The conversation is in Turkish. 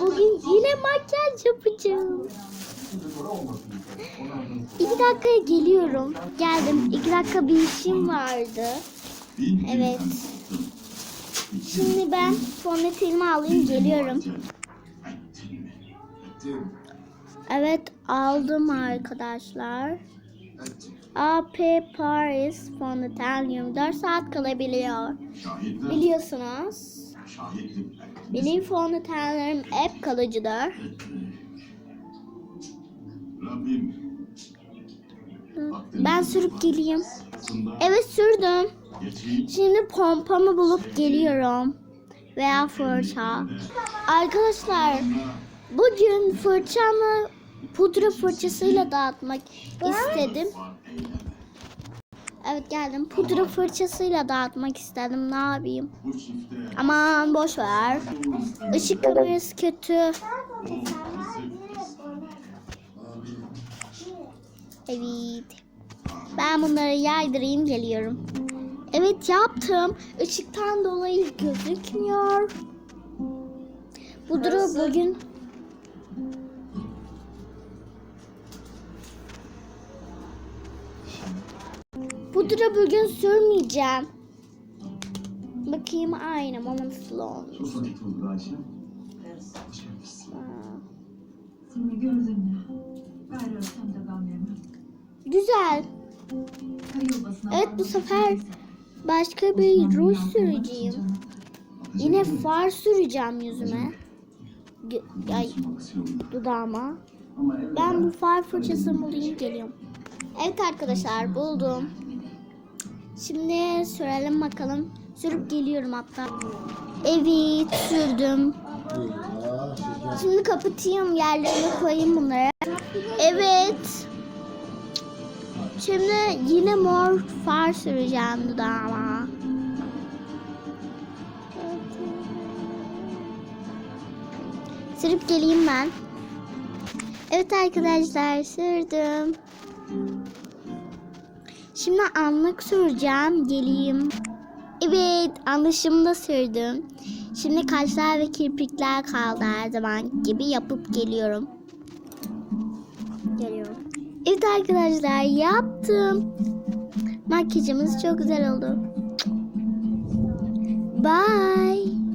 bugün yine makyaj yapacağım. İki dakikaya geliyorum. Geldim. İki dakika bir işim vardı. Evet. Şimdi ben fondötenimi alayım geliyorum. Evet aldım arkadaşlar. AP Paris fondöten 24 saat kalabiliyor. Biliyorsunuz. Benim fondötenlerim hep kalıcıdır. Ben sürüp geleyim. Evet sürdüm. Şimdi pompamı bulup geliyorum. Veya fırça. Arkadaşlar bugün fırçamı pudra fırçasıyla dağıtmak istedim. Evet geldim. Pudra fırçasıyla dağıtmak istedim. Ne yapayım? Aman boş ver. Işık kamerası kötü. Evet. Ben bunları yaydırayım geliyorum. Evet yaptım. Işıktan dolayı gözükmüyor. Pudra bugün Pudra bugün sürmeyeceğim. Bakayım aynı ama nasıl olmuş. Güzel. Evet bu sefer başka bir ruj süreceğim. Yine far süreceğim yüzüme. Ay, dudağıma. Ben bu far fırçasını bulayım geliyorum. Evet arkadaşlar buldum. Şimdi sürelim bakalım. Sürüp geliyorum hatta. Evet sürdüm. Şimdi kapatayım yerlerine koyayım bunları. Evet. Şimdi yine mor far süreceğim dudağıma. Sürüp geleyim ben. Evet arkadaşlar sürdüm. Şimdi anlık süreceğim. Geleyim. Evet anlaşımda sürdüm. Şimdi kaşlar ve kirpikler kaldı her zaman gibi yapıp geliyorum. Geliyorum. Evet arkadaşlar yaptım. Makyajımız çok güzel oldu. Bye.